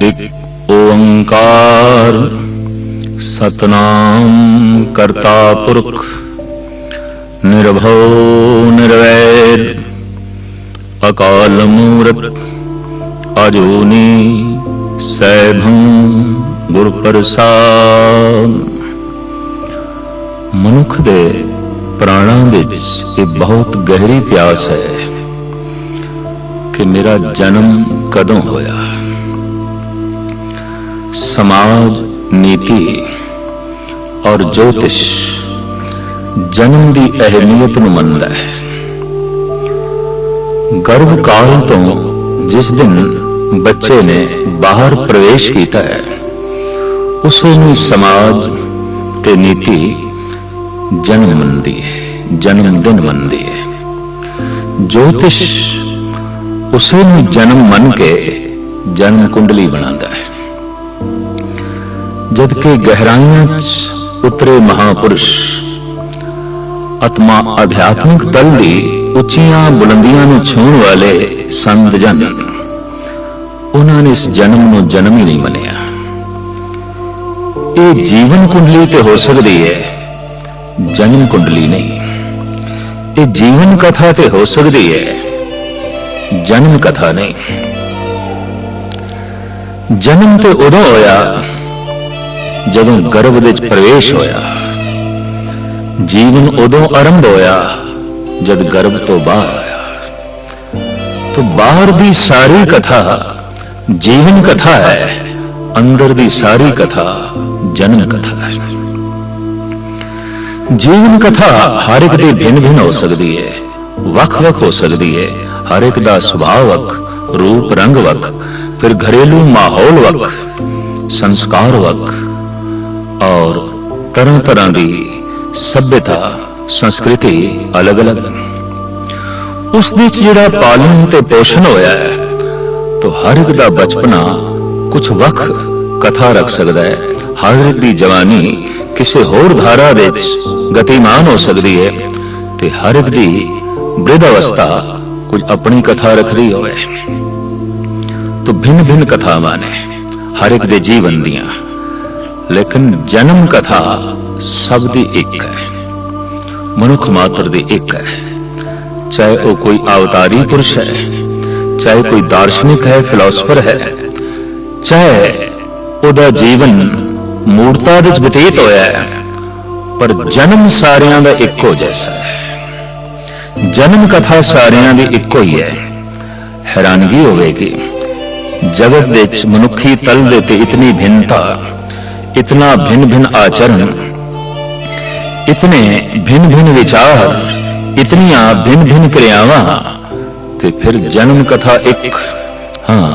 ਇੱਕ ਓੰਕਾਰ, ਸਤਨਾਮ ਕਰਤਾ ਪੁਰਖ, ਨਿਰਭਉ ਨਿਰਵੈਰ, ਅਕਾਲ ਮੂਰਤ, ਅਜੂਨੀ ਸੈਭੰ ਗੁਰ ਪ੍ਰਸਾਦ ਮਨੁੱਖ ਦੇ ਪ੍ਰਾਣਾਂ ਵਿੱਚ ਇਹ ਬਹੁਤ ਗਹਿਰੀ ਪਿਆਸ ਹੈ ਕਿ ਮੇਰਾ ਜਨਮ ਕਦੋਂ ਹੋਇਆ? ਸਮਾਜ ਨੀਤੀ ਔਰ ਜੋਤਿਸ਼ ਜਨਮ ਦੀ ਅਹਿਮੀਅਤ ਨੂੰ ਮੰਨਦਾ ਹੈ ਗਰਭ ਕਾਲ ਤੋਂ ਜਿਸ ਦਿਨ ਬੱਚੇ ਨੇ ਬਾਹਰ ਪ੍ਰਵੇਸ਼ ਕੀਤਾ ਹੈ ਉਸ ਨੂੰ ਸਮਾਜ ਤੇ ਨੀਤੀ ਜਨਮ ਮੰਨਦੀ ਹੈ ਜਨਮ ਦਿਨ ਮੰਨਦੀ ਹੈ ਜੋਤਿਸ਼ ਉਸੇ ਨੂੰ ਜਨਮ ਮੰਨ ਕੇ ਜਨਮ ਕੁੰਡਲੀ ਬਣਾਉਂਦਾ ਹੈ ਜਦ ਕਿ ਗਹਿਰਾਈਆਂ 'ਚ ਉਤਰੇ ਮਹਾਪੁਰਸ਼। ਆਤਮਾ ਅਧਿਆਤਮਿਕ ਤਲ ਦੀ ਉੱਚੀਆਂ ਬੁਲੰਦੀਆਂ ਨੂੰ ਛੂਹਣ ਵਾਲੇ ਸੰਤ ਜਨ। ਉਹਨਾਂ ਨੇ ਇਸ ਜਨਮ ਨੂੰ ਜਨਮ ਹੀ ਨਹੀਂ ਮੰਨਿਆ। ਇਹ ਜੀਵਨ ਕੁੰਡਲੀ ਤੇ ਹੋ ਸਕਦੀ ਹੈ, ਜਨਮ ਕੁੰਡਲੀ ਨਹੀਂ। ਇਹ ਜੀਵਨ ਕਥਾ ਤੇ ਹੋ ਸਕਦੀ ਹੈ, ਜਨਮ ਕਥਾ ਨਹੀਂ। ਜਨਮ ਤੇ ਉਦੋਂ ਹੋਇਆ ਜਦੋਂ ਗਰਭ ਵਿੱਚ ਪ੍ਰਵੇਸ਼ ਹੋਇਆ, ਜੀਵਨ ਉਦੋਂ ਆਰੰਭ ਹੋਇਆ ਜਦ ਗਰਭ ਤੋਂ ਬਾਹਰ ਆਇਆ। ਤੋਂ ਬਾਹਰ ਦੀ ਸਾਰੀ ਕਥਾ ਜੀਵਨ ਕਥਾ ਹੈ, ਅੰਦਰ ਦੀ ਸਾਰੀ ਕਥਾ ਜਨਮ ਕਥਾ ਹੈ। ਜੀਵਨ ਕਥਾ ਹਰ ਇੱਕ ਦੀ ਭਿੰਨ ਭਿੰਨ ਹੋ ਸਕਦੀ ਹੈ, ਵੱਖ ਵੱਖ ਹੋ ਸਕਦੀ ਹੈ, ਹਰ ਇੱਕ ਦਾ ਸੁਭਾਅ ਵੱਖ, ਰੂਪ ਰੰਗ ਵੱਖ, ਫਿਰ ਘਰੇਲੂ ਮਾਹੌਲ ਵੱਖ, ਸੰਸਕਾਰ ਵੱਖ ਔਰ ਤਰ੍ਹਾਂ ਤਰ੍ਹਾਂ ਦੀ ਸਭਿਅਤਾ, ਸੰਸਕ੍ਰਿਤੀ ਅਲੱਗ-ਅਲੱਗ। ਉਸ ਦੇ ਜਿਹੜਾ ਪਾਲਣ ਤੇ ਪੋਸ਼ਣ ਹੋਇਆ ਹੈ, ਤਾਂ ਹਰ ਇੱਕ ਦਾ ਬਚਪਨਾ ਕੁਝ ਵੱਖ ਕਥਾ ਰੱਖ ਸਕਦਾ ਹੈ। ਹਰ ਇੱਕ ਦੀ ਜਵਾਨੀ ਕਿਸੇ ਹੋਰ ਧਾਰਾ ਵਿੱਚ ਗਤੀਮਾਨ ਹੋ ਸਕਦੀ ਹੈ ਤੇ ਹਰ ਇੱਕ ਦੀ ਬ੍ਰਿਧ ਅਵਸਥਾ ਕੁਝ ਆਪਣੀ ਕਥਾ ਰੱਖਦੀ ਹੋਵੇ। ਤਾਂ ਭਿੰਨ ਭਿੰਨ ਕਥਾਵਾਂ ਨੇ ਹਰ ਇੱਕ ਦੇ ਜੀਵਨ ਦੀਆਂ। ਲੇਕਿਨ ਜਨਮ ਕਥਾ ਸਭ ਦੀ ਇੱਕ ਹੈ, ਮਨੁੱਖ ਮਾਤਰ ਦੀ ਇੱਕ ਹੈ। ਚਾਹੇ ਉਹ ਕੋਈ ਅਵਤਾਰੀ ਪੁਰਸ਼ ਹੈ, ਚਾਹੇ ਕੋਈ ਦਾਰਸ਼ਨਿਕ ਹੈ, ਫਿਲਾਸਫਰ ਹੈ, ਚਾਹੇ ਉਹਦਾ ਜੀਵਨ ਮੂਰਤਾ ਵਿੱਚ ਬਤੀਤ ਹੋਇਆ ਹੈ, ਪਰ ਜਨਮ ਸਾਰਿਆਂ ਦਾ ਇੱਕੋ ਜੈਸਾ ਹੈ। ਜਨਮ ਕਥਾ ਸਾਰਿਆਂ ਦੀ ਇੱਕੋ ਹੀ ਹੈ। ਹੈਰਾਨਗੀ ਹੋਵੇਗੀ, ਜਗਤ ਵਿੱਚ ਮਨੁੱਖੀ ਤਲ ਦੇ ਤੇ ਇਤਨੀ ਭਿੰਨਤਾ ਇਤਨਾ ਭਿੰਨ ਭਿੰਨ ਆਚਰਣ ਇਤਨੇ ਭਿੰਨ ਭਿੰਨ ਵਿਚਾਰ ਇਤਨੀਆਂ ਭਿੰਨ ਭਿੰਨ ਕਿਰਿਆਵਾਂ ਤੇ ਫਿਰ ਜਨਮ ਕਥਾ ਇੱਕ ਹਾਂ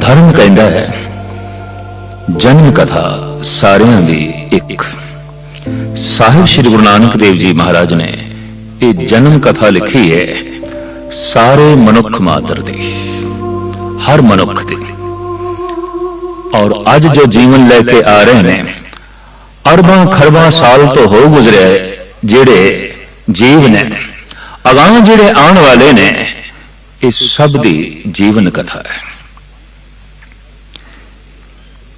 ਧਰਮ ਕਹਿੰਦਾ ਹੈ ਜਨਮ ਕਥਾ ਸਾਰਿਆਂ ਦੀ ਇੱਕ ਸਾਹਿਬ ਸ੍ਰੀ ਗੁਰੂ ਨਾਨਕ ਦੇਵ ਜੀ ਮਹਾਰਾਜ ਨੇ ਇਹ ਜਨਮ ਕਥਾ ਲਿਖੀ ਹੈ ਸਾਰੇ ਮਨੁੱਖ ਮਾਤਰ ਦੀ ਹਰ ਮਨੁੱਖ ਦੀ ਔਰ ਅੱਜ ਜੋ ਜੀਵਨ ਲੈ ਕੇ ਆ ਰਹੇ ਨੇ, ਅਰਬਾਂ ਖਰਬਾਂ ਸਾਲ ਤੋਂ ਹੋ ਗੁਜ਼ਰਿਆ ਜਿਹੜੇ ਜੀਵ ਨੇ, ਅਗਾਹ ਜਿਹੜੇ ਆਉਣ ਵਾਲੇ ਨੇ, ਇਹ ਸਭ ਦੀ ਜੀਵਨ ਕਥਾ ਹੈ।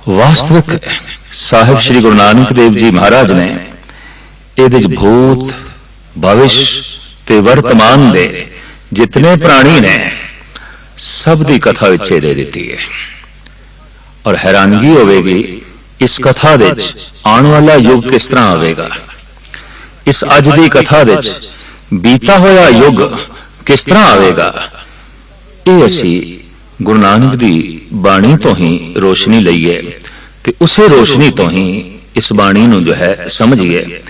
ਵਾਸਤਵਿਕ ਸਾਹਿਬ ਸ੍ਰੀ ਗੁਰੂ ਨਾਨਕ ਦੇਵ ਜੀ ਮਹਾਰਾਜ ਨੇ ਇਹਦੇ ਵਿੱਚ ਭੂਤ, ਭਵਿਸ਼ ਤੇ ਵਰਤਮਾਨ ਦੇ ਜਿਤਨੇ ਪ੍ਰਾਣੀ ਨੇ, ਸਭ ਦੀ ਕਥਾ ਵਿੱਚ ਦੇ ਦਿੱਤੀ ਹੈ। ਔਰ ਹੈਰਾਨਗੀ ਹੋਵੇਗੀ, ਇਸ ਕਥਾ ਵਿੱਚ ਆਉਣ ਵਾਲਾ ਯੁੱਗ ਕਿਸ ਤਰ੍ਹਾਂ ਆਵੇਗਾ? ਇਸ ਅੱਜ ਦੀ ਕਥਾ ਵਿੱਚ ਬੀਤਾ ਹੋਇਆ ਯੁੱਗ ਕਿਸ ਤਰ੍ਹਾਂ ਆਵੇਗਾ? ਇਹ ਅਸੀਂ ਗੁਰੂ ਨਾਨਕ ਦੀ ਬਾਣੀ ਤੋਂ ਹੀ ਰੋਸ਼ਨੀ ਲਈਏ ਤੇ ਉਸੇ ਰੋਸ਼ਨੀ ਤੋਂ ਹੀ ਇਸ ਬਾਣੀ ਨੂੰ ਜੋ ਹੈ ਸਮਝੀਏ।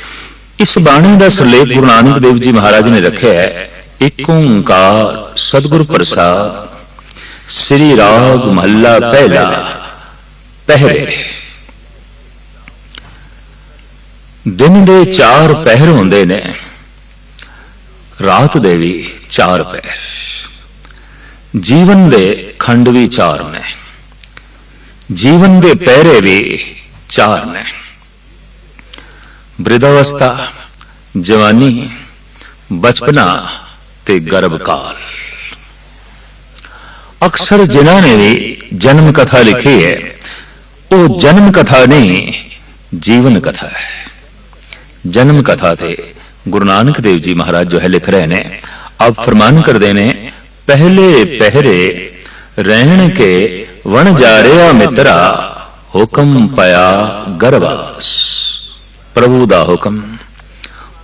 ਇਸ ਬਾਣੀ ਦਾ ਸਰਲੇਖ ਗੁਰੂ ਨਾਨਕ ਦੇਵ ਜੀ ਮਹਾਰਾਜ ਨੇ ਰੱਖਿਆ ਹੈ, ਏਕ ਓੰਕਾਰ ਸਤਿਗੁਰ ਪ੍ਰਸਾਦ, ਸ੍ਰੀ ਰਾਗ ਮਹੱਲਾ ਪਹਿਲਾ। ਪਹਿਰੇ। ਦਿਨ ਦੇ ਚਾਰ ਪਹਿਰ ਹੁੰਦੇ ਨੇ, ਰਾਤ ਦੇ ਵੀ ਚਾਰ ਪਹਿਰ। ਜੀਵਨ ਦੇ ਖੰਡ ਵੀ ਚਾਰ ਨੇ, ਜੀਵਨ ਦੇ ਪਹਿਰੇ ਵੀ ਚਾਰ ਨੇ। ਬ੍ਰਿਧ ਜਵਾਨੀ, ਬਚਪਨਾ ਤੇ ਗਰਭ ਕਾਲ ਅਕਸਰ ਜਿਨ੍ਹਾਂ ਨੇ ਵੀ ਜਨਮ ਕਥਾ ਲਿਖੀ ਹੈ ਉਹ ਜਨਮ ਕਥਾ ਨਹੀਂ ਜੀਵਨ ਕਥਾ ਹੈ। ਜਨਮ ਕਥਾ ਤੇ ਗੁਰੂ ਨਾਨਕ ਦੇਵ ਜੀ ਮਹਾਰਾਜ ਜੋ ਹੈ ਲਿਖ ਰਹੇ ਨੇ ਆਪ ਫਰਮਾਨ ਕਰਦੇ ਨੇ ਪਹਿਲੇ ਪਹਿਰੇ ਰਹਿਣ ਕੇ ਵਣ ਜਾ ਰਿਹਾ ਮਿੱਤਰਾ ਹੁਕਮ ਪਿਆ ਗਰਵਾਸ। ਪ੍ਰਭੂ ਦਾ ਹੁਕਮ।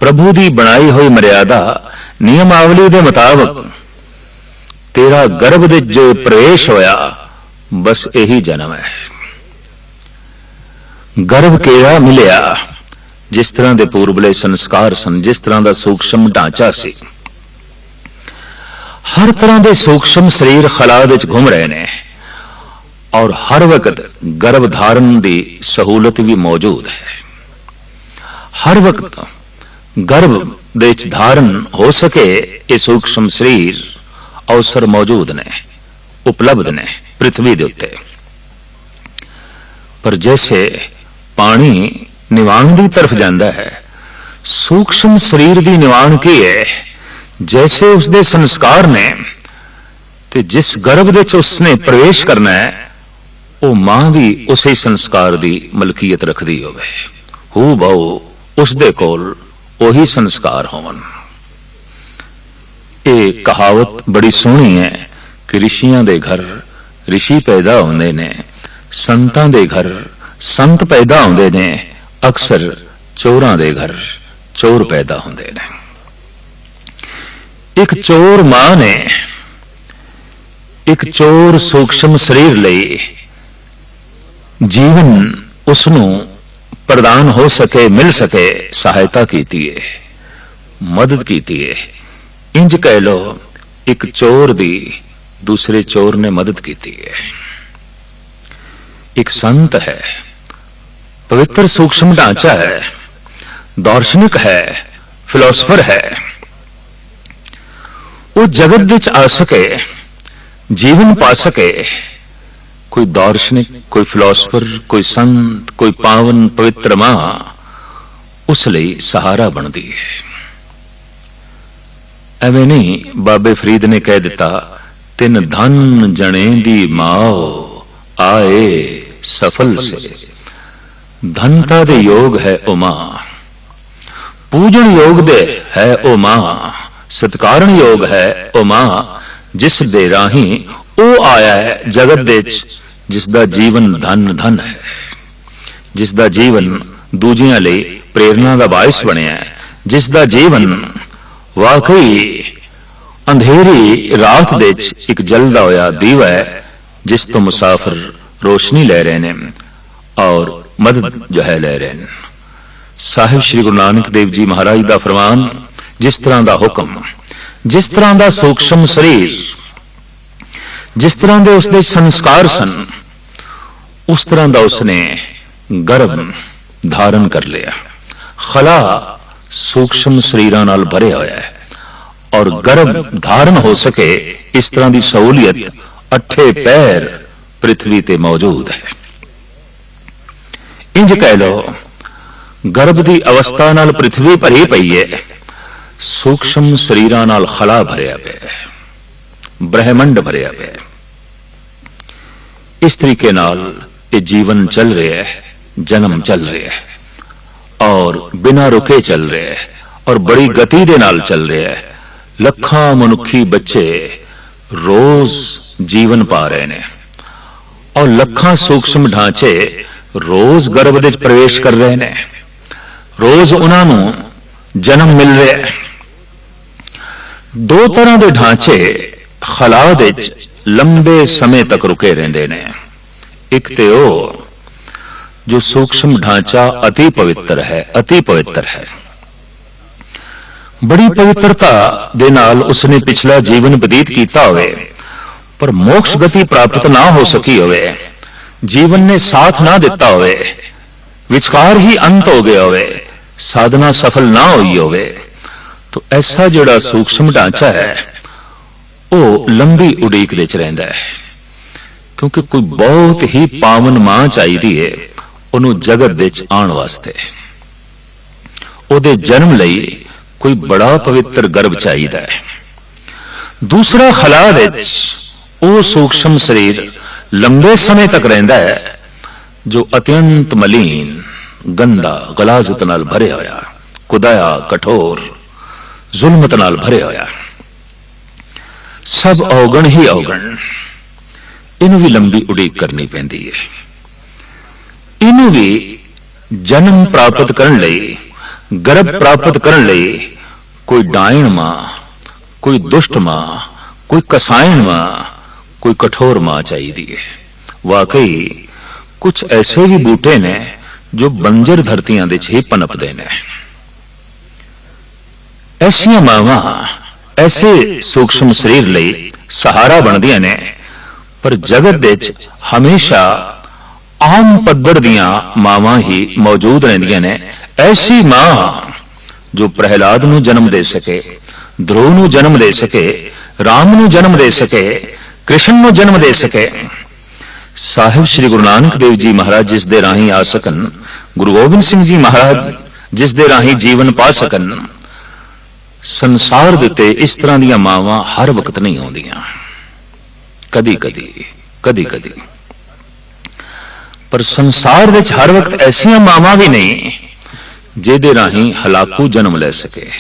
ਪ੍ਰਭੂ ਦੀ ਬਣਾਈ ਹੋਈ ਮਰਿਆਦਾ ਨਿਯਮਾਵਲੀ ਦੇ ਮੁਤਾਬਕ ਤੇਰਾ ਗਰਭ ਦੇ ਜੋ ਪ੍ਰਵੇਸ਼ ਹੋਇਆ ਬਸ ਇਹੀ ਜਨਮ ਹੈ। ਗਰਭ ਕਿਹੜਾ ਮਿਲਿਆ? ਜਿਸ ਤਰ੍ਹਾਂ ਦੇ ਪੂਰਬਲੇ ਸੰਸਕਾਰ ਸਨ, ਜਿਸ ਤਰ੍ਹਾਂ ਦਾ ਸੂਖਸ਼ਮ ਢਾਂਚਾ ਸੀ। ਹਰ ਤਰ੍ਹਾਂ ਦੇ ਸੂਖਸ਼ਮ ਸਰੀਰ ਖਲਾ ਵਿੱਚ ਘੁੰਮ ਰਹੇ ਨੇ। ਔਰ ਹਰ ਵਕਤ ਗਰਭ ਧਾਰਨ ਦੀ ਸਹੂਲਤ ਵੀ ਮੌਜੂਦ ਹੈ। ਹਰ ਵਕਤ ਗਰਭ ਦੇ ਵਿੱਚ ਧਾਰਨ ਹੋ ਸਕੇ, ਇਹ ਸੂਖਸ਼ਮ ਸਰੀਰ ਅਵਸਰ ਮੌਜੂਦ ਨੇ, ਉਪਲਬਧ ਨੇ ਪ੍ਰithvi ਦੇ ਉੱਤੇ। ਪਰ ਜੈਸੇ ਪਾਣੀ ਨਿਵਾਣ ਦੀ ਤਰਫ ਜਾਂਦਾ ਹੈ। ਸੂਖਸ਼ਮ ਸਰੀਰ ਦੀ ਨਿਵਾਣ ਕੀ ਹੈ? ਜੈਸੇ ਉਸਦੇ ਸੰਸਕਾਰ ਨੇ ਤੇ ਜਿਸ ਗਰਭ ਦੇ ਚ ਉਸਨੇ ਪ੍ਰਵੇਸ਼ ਕਰਨਾ ਹੈ, ਉਹ ਮਾਂ ਵੀ ਉਸੇ ਸੰਸਕਾਰ ਦੀ ਮਲਕੀਅਤ ਰੱਖਦੀ ਹੋਵੇ। ਹੂ ਬਹੁ ਉਸਦੇ ਕੋਲ ਉਹੀ ਸੰਸਕਾਰ ਹੋਵਨ। ਇਹ ਕਹਾਵਤ ਬੜੀ ਸੋਹਣੀ ਹੈ ਕਿ ਰਿਸ਼ੀਆਂ ਦੇ ਘਰ ਰਿਸ਼ੀ ਪੈਦਾ ਹੁੰਦੇ ਨੇ, ਸੰਤਾਂ ਦੇ ਘਰ ਸੰਤ ਪੈਦਾ ਹੁੰਦੇ ਨੇ, ਅਕਸਰ ਚੋਰਾਂ ਦੇ ਘਰ, ਚੋਰ ਪੈਦਾ ਹੁੰਦੇ ਨੇ। ਇੱਕ ਚੋਰ ਮਾਂ ਨੇ, ਇੱਕ ਚੋਰ ਸੂਖਸ਼ਮ ਸਰੀਰ ਲਈ ਜੀਵਨ ਉਸ ਨੂੰ ਪ੍ਰਦਾਨ ਹੋ ਸਕੇ, ਮਿਲ ਸਕੇ, ਸਹਾਇਤਾ ਕੀਤੀ ਹੈ ਮਦਦ ਕੀਤੀ ਹੈ ਇੰਜ ਕਹਿ ਲੋ ਇੱਕ ਚੋਰ ਦੀ ਦੂਸਰੇ ਚੋਰ ਨੇ ਮਦਦ ਕੀਤੀ ਹੈ ਇੱਕ ਸੰਤ ਹੈ। ਪਵਿੱਤਰ ਸੂਖਸ਼ਮ ਢਾਂਚਾ ਹੈ ਦਾਰਸ਼ਨਿਕ ਹੈ ਫਿਲਾਸਫਰ ਹੈ ਉਹ ਜਗਤ ਵਿੱਚ ਆ ਸਕੇ ਜੀਵਨ ਪਾ ਸਕੇ ਕੋਈ ਦਾਰਸ਼ਨਿਕ ਕੋਈ ਫਿਲਾਸਫਰ ਕੋਈ ਸੰਤ ਕੋਈ ਪਾਵਨ ਪਵਿੱਤਰ ਮਾਂ ਉਸ ਲਈ ਸਹਾਰਾ ਬਣਦੀ ਹੈ ਐਵੇਂ ਨਹੀਂ ਬਾਬੇ ਫਰੀਦ ਨੇ ਕਹਿ ਦਿੱਤਾ ਤਿੰਨ ਧਨ ਜਣੇ ਦੀ ਮਾਓ ਆਏ ਸਫਲ ਸੇ ਧਨਤਾ ਦੇ ਯੋਗ ਹੈ ਉਹ ਮਾਂ। ਪੂਜਣ ਯੋਗ ਦੇ ਹੈ ਉਹ ਮਾਂ। ਸਤਕਾਰਨ ਯੋਗ ਹੈ ਉਹ ਮਾਂ। ਜਿਸ ਦੇ ਰਾਹੀਂ ਉਹ ਆਇਆ ਹੈ ਜਗਤ ਦੇ ਵਿੱਚ, ਜਿਸ ਦਾ ਜੀਵਨ ਧਨ ਧਨ ਹੈ। ਜਿਸ ਦਾ ਜੀਵਨ ਦੂਜਿਆਂ ਲਈ ਪ੍ਰੇਰਣਾ ਦਾ ਬਾਇਸ ਬਣਿਆ ਹੈ। ਜਿਸ ਦਾ ਜੀਵਨ ਵਾਕਈ ਅੰਧੇਰੀ ਰਾਤ ਦੇ ਵਿੱਚ ਇੱਕ ਜਲਦਾ ਹੋਇਆ ਦੀਵਾ ਹੈ, ਜਿਸ ਤੋਂ ਮੁਸਾਫਰ ਰੋਸ਼ਨੀ ਲੈ ਰਹੇ ਨੇ। ਔਰ ਮਦਦ ਜੋ ਹੈ ਲੈ ਰਹੇ ਸਾਹਿਬ ਸ੍ਰੀ ਗੁਰੂ ਨਾਨਕ ਦੇਵ ਜੀ ਮਹਾਰਾਜ ਦਾ ਫਰਮਾਨ, ਜਿਸ ਤਰ੍ਹਾਂ ਦਾ ਹੁਕਮ, ਜਿਸ ਤਰ੍ਹਾਂ ਦਾ ਸੂਖਸ਼ਮ ਸਰੀਰ, ਜਿਸ ਤਰ੍ਹਾਂ ਦੇ ਉਸਦੇ ਸੰਸਕਾਰ ਸਨ, ਉਸ ਤਰ੍ਹਾਂ ਦਾ ਉਸਨੇ ਗਰਭ ਧਾਰਨ ਕਰ ਲਿਆ। ਖਲਾ ਸੂਖਸ਼ਮ ਸਰੀਰਾਂ ਨਾਲ ਭਰਿਆ ਹੋਇਆ ਹੈ ਔਰ ਗਰਭ ਧਾਰਨ ਹੋ ਸਕੇ ਇਸ ਤਰ੍ਹਾਂ ਦੀ ਸਹੂਲੀਅਤ ਅੱਠੇ ਪੈਰ ਪ੍ਰithvi ਤੇ ਮੌਜੂਦ ਹੈ। ਇੰਜ ਕਹਿ ਲੋ ਗਰਭ ਦੀ ਅਵਸਥਾ ਨਾਲ ਪ੍ਰithvi ਭਰੀ ਪਈ ਹੈ ਸੂਖਸ਼ਮ ਸਰੀਰਾਂ ਨਾਲ ਖਲਾ ਭਰਿਆ ਪਿਆ ਹੈ, ਬ੍ਰਹਿਮੰਡ ਭਰਿਆ ਪਿਆ ਹੈ। ਇਸ ਤਰੀਕੇ ਨਾਲ ਇਹ ਜੀਵਨ ਚੱਲ ਰਿਹਾ ਹੈ, ਜਨਮ ਚੱਲ ਰਿਹਾ ਹੈ, ਔਰ ਬਿਨਾਂ ਰੁਕੇ ਚੱਲ ਰਿਹਾ ਹੈ, ਔਰ ਬੜੀ ਗਤੀ ਦੇ ਨਾਲ ਚੱਲ ਰਿਹਾ ਹੈ। ਲੱਖਾਂ ਮਨੁੱਖੀ ਬੱਚੇ ਰੋਜ਼ ਜੀਵਨ ਪਾ ਰਹੇ ਨੇ, ਔਰ ਲੱਖਾਂ ਸੂਖਸ਼ਮ ਢਾਂਚੇ ਰੋਜ਼ ਗਰਭ ਦੇ ਵਿੱਚ ਪ੍ਰਵੇਸ਼ ਕਰ ਰਹੇ ਨੇ। ਰੋਜ਼ ਉਹਨਾਂ ਨੂੰ ਜਨਮ ਮਿਲ ਰਿਹਾ ਹੈ। ਦੋ ਤਰ੍ਹਾਂ ਦੇ ਢਾਂਚੇ ਖਲਾ ਦੇ ਵਿੱਚ ਲੰਬੇ ਸਮੇਂ ਤੱਕ ਰੁਕੇ ਰਹਿੰਦੇ ਨੇ। ਇੱਕ ਤੇ ਉਹ ਜੋ ਸੂਖਸ਼ਮ ਢਾਂਚਾ ਅਤੀ ਪਵਿੱਤਰ ਹੈ, ਅਤੀ ਪਵਿੱਤਰ ਹੈ। ਬੜੀ ਪਵਿੱਤਰਤਾ ਦੇ ਨਾਲ ਉਸਨੇ ਪਿਛਲਾ ਜੀਵਨ ਬਤੀਤ ਕੀਤਾ ਹੋਵੇ, ਪਰ ਮੋਕਸ਼ ਗਤੀ ਪ੍ਰਾਪਤ ਨਾ ਹੋ ਸਕੀ ਹੋਵੇ। ਜੀਵਨ ਨੇ ਸਾਥ ਨਾ ਦਿੱਤਾ ਹੋਵੇ, ਵਿਚਕਾਰ ਹੀ ਅੰਤ ਹੋ ਗਿਆ ਹੋਵੇ, ਸਾਧਨਾ ਸਫਲ ਨਾ ਹੋਈ ਹੋਵੇ, ਤਾਂ ਐਸਾ ਜਿਹੜਾ ਸੂਖਸ਼ਮ ਢਾਂਚਾ ਹੈ, ਉਹ ਲੰਬੀ ਉਡੀਕ ਦੇ ਚ ਰਹਿੰਦਾ ਹੈ। ਕਿਉਂਕਿ ਕੋਈ ਬਹੁਤ ਹੀ ਪਾਵਨ ਮਾਂ ਚਾਹੀਦੀ ਹੈ ਉਹਨੂੰ ਜਗਤ ਦੇ ਚ ਆਉਣ ਵਾਸਤੇ। ਉਹਦੇ ਜਨਮ ਲਈ ਕੋਈ ਬੜਾ ਪਵਿੱਤਰ ਗਰਭ ਚਾਹੀਦਾ ਹੈ। ਦੂਸਰਾ ਖਲਾ ਵਿੱਚ ਉਹ ਸੂਖਸ਼ਮ ਸਰੀਰ ਲੰਬੇ ਸਮੇਂ ਤੱਕ ਰਹਿੰਦਾ ਹੈ, ਜੋ ਅਤਿਅੰਤ ਮਲੀਨ, ਗੰਦਾ, ਗਲਾਜ਼ਤ ਨਾਲ ਭਰਿਆ ਹੋਇਆ, ਕੁਦਾਇਆ, ਕਠੋਰ, ਜ਼ੁਲਮਤ ਨਾਲ ਭਰਿਆ ਹੋਇਆ। ਸਭ ਔਗਣ ਹੀ ਔਗਣ। ਇਹਨੂੰ ਵੀ ਲੰਬੀ ਉਡੀਕ ਕਰਨੀ ਪੈਂਦੀ ਹੈ। ਇਹਨੂੰ ਵੀ ਜਨਮ ਪ੍ਰਾਪਤ ਕਰਨ ਲਈ, ਗਰਭ ਪ੍ਰਾਪਤ ਕਰਨ ਲਈ ਕੋਈ ਡਾਇਣ ਮਾਂ, ਕੋਈ ਦੁਸ਼ਟ ਮਾਂ, ਕੋਈ ਕਸਾਇਣ ਮਾਂ ਕੋਈ ਕਠੋਰ ਮਾਂ ਚਾਹੀਦੀ ਹੈ ਵਾਕਈ ਕੁਝ ਐਸੇ ਵੀ ਬੂਟੇ ਨੇ ਜੋ ਬੰਜਰ ਧਰਤੀਆਂ ਦੇ 'ਚ ਪਨਪਦੇ ਨੇ। ਐਸੀਆਂ ਮਾਵਾਂ ਐਸੇ ਸੂਖਸ਼ਮ ਸਰੀਰ ਲਈ ਸਹਾਰਾ ਬਣਦੀਆਂ ਨੇ, ਪਰ ਜਗਤ ਦੇ 'ਚ ਹਮੇਸ਼ਾ ਆਮ ਪੱਧਰ ਦੀਆਂ ਮਾਵਾਂ ਹੀ ਮੌਜੂਦ ਰਹਿੰਦੀਆਂ ਨੇ। ਐਸੀ ਮਾਂ ਜੋ ਪ੍ਰਹਿਲਾਦ ਨੂੰ ਜਨਮ ਦੇ ਸਕੇ ਧਰੁਵ ਨੂੰ ਜਨਮ ਦੇ ਸਕੇ, ਰਾਮ ਨੂੰ ਜਨਮ ਦੇ ਸਕੇ ਕ੍ਰਿਸ਼ਨ ਨੂੰ ਜਨਮ ਦੇ ਸਕੇ। ਸਾਹਿਬ ਸ੍ਰੀ ਗੁਰੂ ਨਾਨਕ ਦੇਵ ਜੀ ਮਹਾਰਾਜ ਜਿਸ ਦੇ ਰਾਹੀਂ ਆ ਸਕਣ, ਗੁਰੂ ਗੋਬਿੰਦ ਸਿੰਘ ਜੀ ਮਹਾਰਾਜ ਜਿਸ ਦੇ ਰਾਹੀਂ ਜੀਵਨ ਪਾ ਸਕਣ, ਸੰਸਾਰ ਦੇ ਉੱਤੇ ਇਸ ਤਰ੍ਹਾਂ ਦੀਆਂ ਮਾਵਾਂ ਹਰ ਵਕਤ ਨਹੀਂ ਆਉਂਦੀਆਂ। ਕਦੀ ਕਦੀ ਕਦੀ ਕਦੀ। ਪਰ ਸੰਸਾਰ ਵਿੱਚ ਹਰ ਵਕਤ ਐਸੀਆਂ ਮਾਵਾਂ ਵੀ ਨਹੀਂ, ਜਿਹਦੇ ਰਾਹੀਂ ਹਲਾਕੂ ਜਨਮ ਲੈ ਸਕੇ,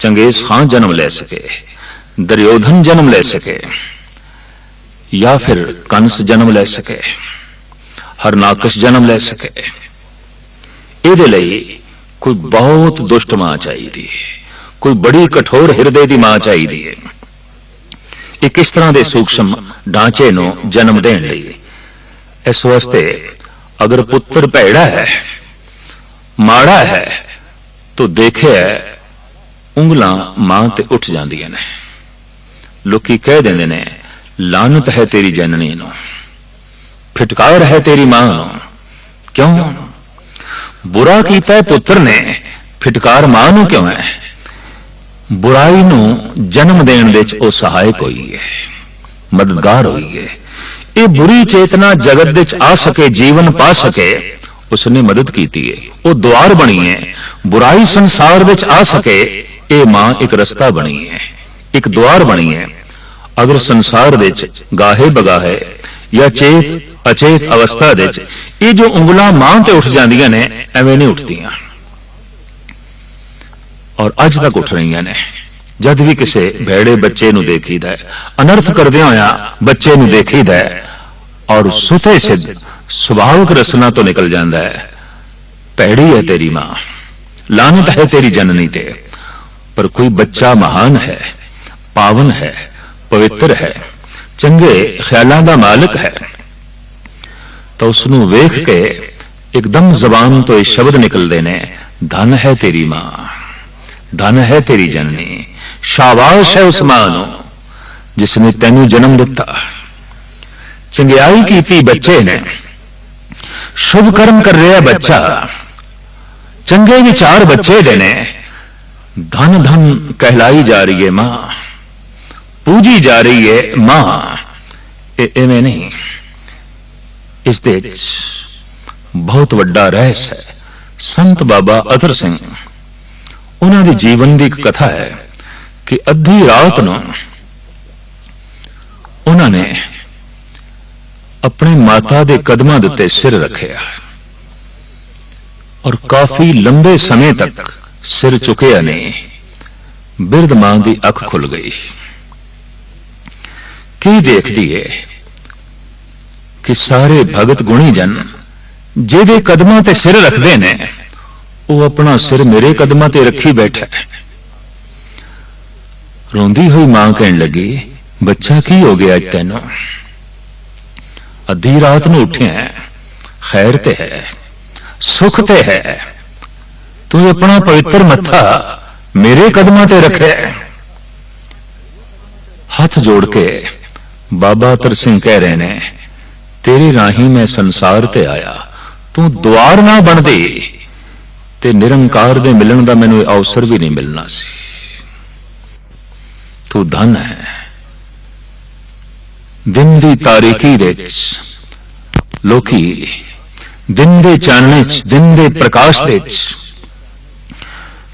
ਚੰਗੇਜ਼ ਖਾਨ ਜਨਮ ਲੈ ਸਕੇ, ਦਰਯੋਧਨ ਜਨਮ ਲੈ ਸਕੇ। ਜਾਂ ਫਿਰ ਕੰਸ ਜਨਮ ਲੈ ਸਕੇ ਹਰਨਾਕਸ਼ ਜਨਮ ਲੈ ਸਕੇ। ਇਹਦੇ ਲਈ ਕੋਈ ਬਹੁਤ ਦੁਸ਼ਟ ਮਾਂ ਚਾਹੀਦੀ ਹੈ, ਕੋਈ ਬੜੀ ਕਠੋਰ ਹਿਰਦੇ ਦੀ ਮਾਂ ਚਾਹੀਦੀ ਹੈ। ਇਹ ਕਿਸ ਤਰ੍ਹਾਂ ਦੇ ਸੂਖਸ਼ਮ ਢਾਂਚੇ ਨੂੰ ਜਨਮ ਦੇਣ ਲਈ? ਇਸ ਵਾਸਤੇ ਅਗਰ ਪੁੱਤਰ ਭੈੜਾ ਹੈ, ਮਾੜਾ ਹੈ, ਤਾਂ ਦੇਖਿਆ ਉਂਗਲਾਂ ਮਾਂ ਤੇ ਉੱਠ ਜਾਂਦੀਆਂ ਨੇ। ਲੋਕੀ ਕਹਿ ਦਿੰਦੇ ਨੇ ਲਾਨਤ ਹੈ ਤੇਰੀ ਜਨਨੀ ਨੂੰ, ਫਟਕਾਰ ਹੈ ਤੇਰੀ ਮਾਂ ਨੂੰ। ਕਿਉਂ? ਬੁਰਾ ਕੀਤਾ ਹੈ ਪੁੱਤਰ ਨੇ, ਫਟਕਾਰ ਮਾਂ ਨੂੰ ਕਿਉਂ ਹੈ? ਬੁਰਾਈ ਨੂੰ ਜਨਮ ਦੇਣ ਵਿੱਚ ਉਹ ਸਹਾਇਕ ਹੋਈ ਹੈ, ਮਦਦਗਾਰ ਹੋਈ ਹੈ। ਇਹ ਬੁਰੀ ਚੇਤਨਾ ਜਗਤ ਵਿੱਚ ਆ ਸਕੇ, ਜੀਵਨ ਪਾ ਸਕੇ, ਉਸਨੇ ਮਦਦ ਕੀਤੀ ਹੈ। ਉਹ ਦੁਆਰ ਬਣੀ ਹੈ, ਬੁਰਾਈ ਸੰਸਾਰ ਵਿੱਚ ਆ ਸਕੇ, ਇਹ ਮਾਂ ਇੱਕ ਰਸਤਾ ਬਣੀ ਹੈ, ਇੱਕ ਦੁਆਰ ਬਣੀ ਹੈ। ਅਗਰ ਸੰਸਾਰ ਦੇ ਵਿੱਚ ਗਾਹੇ ਬਗਾਹੇ ਜਾਂ ਚੇਤ ਅਚੇਤ ਅਵਸਥਾ ਦੇ ਵਿੱਚ ਇਹ ਜੋ ਉਂਗਲਾਂ ਮਾਂ ਤੇ ਉੱਠ ਜਾਂਦੀਆਂ ਨੇ ਐਵੇਂ ਨਹੀਂ ਉੱਠਦੀਆਂ ਔਰ ਅੱਜ ਤੱਕ ਉੱਠ ਰਹੀਆਂ ਨੇ ਜਦ ਵੀ ਕਿਸੇ ਭੇੜੇ ਬੱਚੇ ਨੂੰ ਦੇਖੀਦਾ ਹੈ ਅਨਰਥ ਕਰਦੇ ਹੋਇਆ ਬੱਚੇ ਨੂੰ ਦੇਖੀਦਾ ਹੈ ਔਰ ਸੁਤੇ ਸਿੱਧ ਸੁਭਾਵਿਕ ਰਸਨਾ ਤੋਂ ਨਿਕਲ ਜਾਂਦਾ ਹੈ ਭੈੜੀ ਹੈ ਤੇਰੀ ਮਾਂ ਲਾਨਤ ਹੈ ਤੇਰੀ ਜਨਨੀ ਤੇ ਪਰ ਕੋਈ ਬੱਚਾ ਮਹਾਨ ਹੈ ਪਾਵਨ ਹੈ ਪਵਿੱਤਰ ਹੈ। ਚੰਗੇ ਖਿਆਲਾਂ ਦਾ ਮਾਲਕ ਹੈ। ਤਾਂ ਉਸ ਨੂੰ ਵੇਖ ਕੇ ਇੱਕਦਮ ਜ਼ਬਾਨ ਤੋਂ ਇਹ ਸ਼ਬਦ ਨਿਕਲਦੇ ਨੇ, ਧਨ ਹੈ ਤੇਰੀ ਮਾਂ, ਧਨ ਹੈ ਤੇਰੀ ਜਨਨੀ, ਸ਼ਾਬਾਸ਼ ਹੈ ਉਸ ਮਾਂ ਨੂੰ ਜਿਸ ਨੇ ਤੈਨੂੰ ਜਨਮ ਦਿੱਤਾ। ਚੰਗਿਆਈ ਕੀਤੀ ਬੱਚੇ ਨੇ, ਸ਼ੁਭ ਕਰਮ ਕਰ ਰਿਹਾ ਬੱਚਾ, ਚੰਗੇ ਵਿਚਾਰ ਬੱਚੇ ਦੇ ਨੇ, ਧਨ ਧਨ ਕਹਿਲਾਈ ਜਾ ਰਹੀ ਹੈ ਮਾਂ। ਪੂਜੀ ਜਾ ਰਹੀ ਹੈ ਮਾਂ। ਇਹ ਐਵੇਂ ਨਹੀਂ। ਇਸ ਦੇ ਵਿੱਚ ਬਹੁਤ ਵੱਡਾ ਰਹੱਸ ਹੈ। ਸੰਤ ਬਾਬਾ ਅਤਰ ਸਿੰਘ। ਉਹਨਾਂ ਦੇ ਜੀਵਨ ਦੀ ਇੱਕ ਕਥਾ ਹੈ ਕਿ ਅੱਧੀ ਰਾਤ ਨੂੰ ਉਹਨਾਂ ਨੇ ਆਪਣੇ ਮਾਤਾ ਦੇ ਕਦਮਾਂ ਦੇ ਉੱਤੇ ਸਿਰ ਰੱਖਿਆ ਔਰ ਕਾਫੀ ਲੰਬੇ ਸਮੇਂ ਤੱਕ ਸਿਰ ਝੁਕਿਆ ਨੇ ਬਿਰਧ ਮਾਂ ਦੀ ਅੱਖ ਖੁੱਲ ਗਈ। ਕੀ ਦੇਖਦੀ ਏ? ਕਿ ਸਾਰੇ ਭਗਤ ਗੁਣੀ ਜਨ, ਜਿਹਦੇ ਕਦਮਾਂ ਤੇ ਸਿਰ ਰੱਖਦੇ ਨੇ, ਉਹ ਆਪਣਾ ਸਿਰ ਮੇਰੇ ਕਦਮਾਂ ਤੇ ਰੱਖੀ ਬੈਠਾ ਹੈ। ਰੋਂਦੀ ਹੋਈ ਮਾਂ ਕਹਿਣ ਲੱਗੀ, ਬੱਚਾ ਕੀ ਹੋ ਗਿਆ ਤੈਨੂੰ? ਅੱਧੀ ਰਾਤ ਨੂੰ ਉੱਠਿਆ ਖੈਰ ਤੇ ਹੈ, ਸੁਖ ਤੇ ਹੈ। ਤੂੰ ਆਪਣਾ ਪਵਿੱਤਰ ਮੱਥਾ ਮੇਰੇ ਕਦਮਾਂ ਤੇ ਰੱਖਿਆ ਹੱਥ ਜੋੜ ਕੇ ਬਾਬਾ ਤਰ ਸਿੰਘ ਕਹਿ ਰਹੇ ਨੇ, ਤੇਰੇ ਰਾਹੀਂ ਮੈਂ ਸੰਸਾਰ ਤੇ ਆਇਆ, ਤੂੰ ਦੁਆਰ ਨਾ ਬਣਦੀ ਤੇ ਨਿਰੰਕਾਰ ਦੇ ਮਿਲਣ ਦਾ ਮੈਨੂੰ ਅਵਸਰ ਵੀ ਨਹੀਂ ਮਿਲਣਾ ਸੀ। ਤੂੰ ਧਨ ਹੈ। ਦਿਨ ਦੀ ਤਾਰੀਕੀ ਦੇ ਵਿੱਚ, ਲੋਕੀ ਦਿਨ ਦੇ ਚਾਨਣੇ ਚ, ਦਿਨ ਦੇ ਪ੍ਰਕਾਸ਼ ਦੇ ਵਿੱਚ,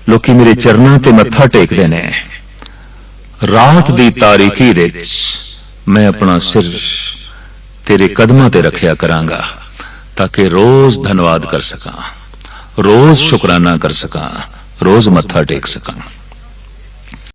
ਲੋਕੀ ਮੇਰੇ ਚਰਨਾਂ ਤੇ ਮੱਥਾ ਟੇਕਦੇ ਨੇ। ਰਾਤ ਦੀ ਤਾਰੀਖੀ ਦੇ ਵਿੱਚ ਮੈਂ ਆਪਣਾ ਸਿਰ ਤੇਰੇ ਕਦਮਾਂ ਤੇ ਰੱਖਿਆ ਕਰਾਂਗਾ, ਤਾਂ ਕਿ ਰੋਜ਼ ਧੰਨਵਾਦ ਕਰ ਸਕਾਂ, ਰੋਜ਼ ਸ਼ੁਕਰਾਨਾ ਕਰ ਸਕਾਂ, ਰੋਜ਼ ਮੱਥਾ ਟੇਕ ਸਕਾਂ।